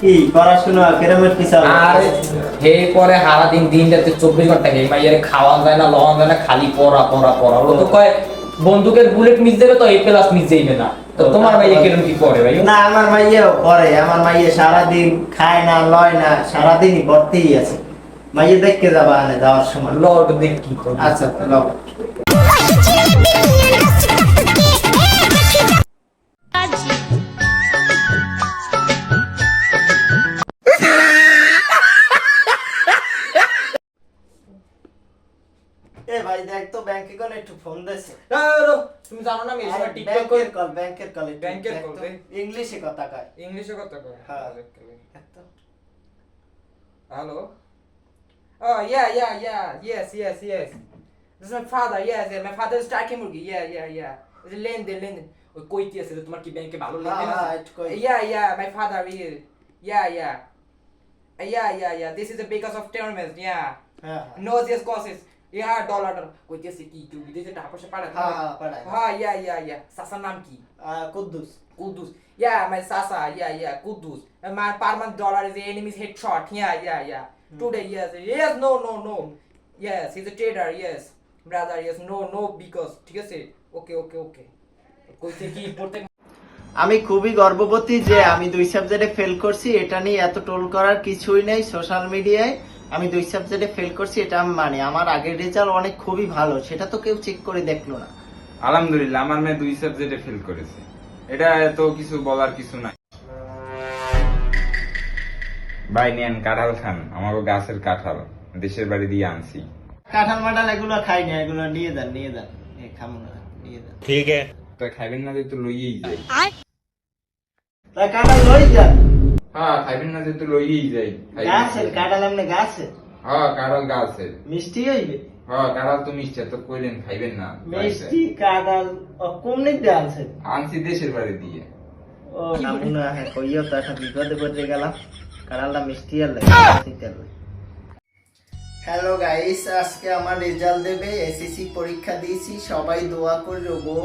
কি পড়াশোনা কেরামের কি আর হে পরে সারা দিন দিন রাতে চব্বিশ ঘণ্টা হে মাইয়ারে খাওয়া যায় না লওয়া যায় না খালি পড়া পড়া পড়া। ও তো কয় বন্দুকের বুলেট মিস দেবে তো এই প্লাস মিস যাইবে না। তো তোমার ভাইয়া কিরম কি করে ভাই? না আমার মাইয়াও পড়ে আমার মাইয়া সারাদিন খায় না লয় না সারাদিনই পড়তেই আছে। মাইয়া দেখতে যাবা আনে যাওয়ার সময়। লর্ড দেখ কি করে। আচ্ছা লো দেখ তো ব্যাংকে কোন একটু ফোন দেছে তুমি জানো না আমি সময় টিকটক ব্যাংকের কল ব্যাংকের কল ব্যাংকের তো। ইংলিশে কথা কয় ইংলিশে কথা কয় হ্যাঁ। Oh, yeah, yeah, yeah. Yes, yes, yes. This is my father, yes, yes. My father is tracking মুরগি. Yeah, yeah. A লেনদেন, লেনদেন। ওই কইতে আছে তোমার কি ব্যাংকে ভালো লেনদেন হ্যাঁ, আছে? একটু কই। Yeah, yeah, my father is. Yeah, yeah. Uh, Yeah, yeah, yeah. This is because of terrorism, yeah. হ্যাঁ হ্যাঁ। No, this causes. Yeah, dollar, dollar. কইতে আছে কি কেউ বিদেশে টাকা পয়সা পাঠায়? হ্যাঁ, হ্যাঁ, পাঠায়। হ্যাঁ, yeah, yeah, yeah. সাসার নাম কি? Kuddus Kudus. And my per month dollar is the enemy's headshot. Yeah, yeah, yeah. Today, yes, yes, no, no, no. Yes, he's a trader. Yes, brother. Yes, no, no, because ঠিক আছে ওকে ওকে ওকে কি প্রত্যেক আমি খুবই গর্ববতী যে আমি দুই সাবজেক্টে ফেল করছি এটা নিয়ে এত টোল করার কিছুই নেই সোশ্যাল মিডিয়ায় আমি দুই সাবজেক্টে ফেল করছি এটা আমি মানে আমার আগের রেজাল্ট অনেক খুবই ভালো সেটা তো কেউ চেক করে দেখল না। আলহামদুলিল্লাহ আমার মেয়ে দুই সাবজেক্টে ফেল করেছে। এটা এত কিছু বলার কিছু নাই। ভাই নেন কাঁঠাল খান আমাকে গাছের কাঁঠাল দেশের বাড়ি দিয়ে আনছি। কাঁঠাল মাঠাল এগুলো খাই না এগুলো নিয়ে যান নিয়ে যান। খামো না নিয়ে যান। তা খাইবেন না যেহেতু লইয়েই যাই। তা কাঁঠাল লই যান হ্যাঁ খাইবেন না যেহেতু লইয়েই যাই খাইবেন গাছের না। কাঁঠাল এমনি গাছের হ্যাঁ কাঁঠাল গাছের মিষ্টি হইবে? হ্যাঁ কাঁঠাল তো মিষ্টি তো কইলেন খাইবেন না। মিষ্টি কাঁঠাল আনছেন আনছি দেশের বাড়ি দিয়ে। ও নামুনা হ্যাঁ কইও তো একটা বিপদে পড়ে গেলাম। কাঁঠালটা মিষ্টি আর লাগে হ্যালো গাইস আজকে আমার রেজাল্ট দেবে এসএসসি পরীক্ষা দিয়েছি সবাই দোয়া করে গো।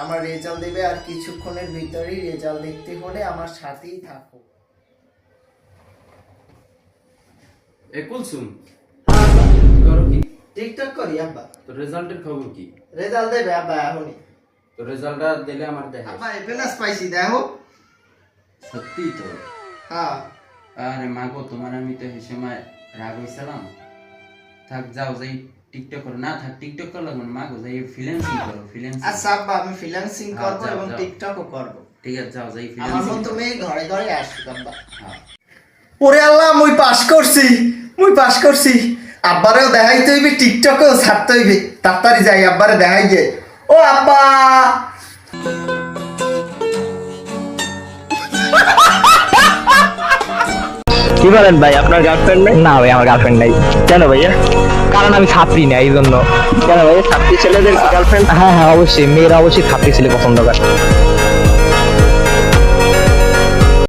আমার রেজাল্ট দেবে আর কিছুক্ষণের ভিতরেই রেজাল্ট দেখতে হলে আমার সাথেই থাকো। এ কুলসুম। হ্যাঁ, করো কি? টিকটক করি আব্বা। তো রেজাল্টের খবর কি? রেজাল্ট দেবে আব্বা এখনই। তো রেজাল্টটা দিলে আমার দেখে। আব্বা এপেলাস পাইছি দেখো। সত্যি তো? হ্যাঁ। আরে মাগো তোমার আমি তো এই সময় রাগ হয়েছিলাম থাক যাও যাই টিকটক করো। না থাক টিকটক করো লাগবে না মাগো যাই ফ্রিল্যান্সিং করো ফ্রিল্যান্সিং আচ্ছা আব্বা আমি ফ্রিল্যান্সিং করব এবং টিকটকও করব। ঠিক আছে যাও যাই আমার ফ্রিল্যান্সিং মতো মেয়ে ঘরে ঘরে আসুক আব্বা। হ্যাঁ। ওরে আল্লাহ মুই পাস করছি মুই পাস করছি। আব্বারেও দেখাইতে হইবে টিকটকেও ছাড়তে হইবে। তাড়াতাড়ি যাই আব্বারে দেখাই যে ও আব্বা! কি বলেন ভাই আপনার গার্লফ্রেন্ড নাই? না ভাই আমার গার্লফ্রেন্ড নাই। কেন ভাইয়া? কারণ আমি ছাত্রী না এই জন্য। কেন ভাই ছাত্রী ছেলেদের গার্লফ্রেন্ড হ্যাঁ হ্যাঁ অবশ্যই মেয়েরা অবশ্যই ছাত্রী ছেলে পছন্দ করে।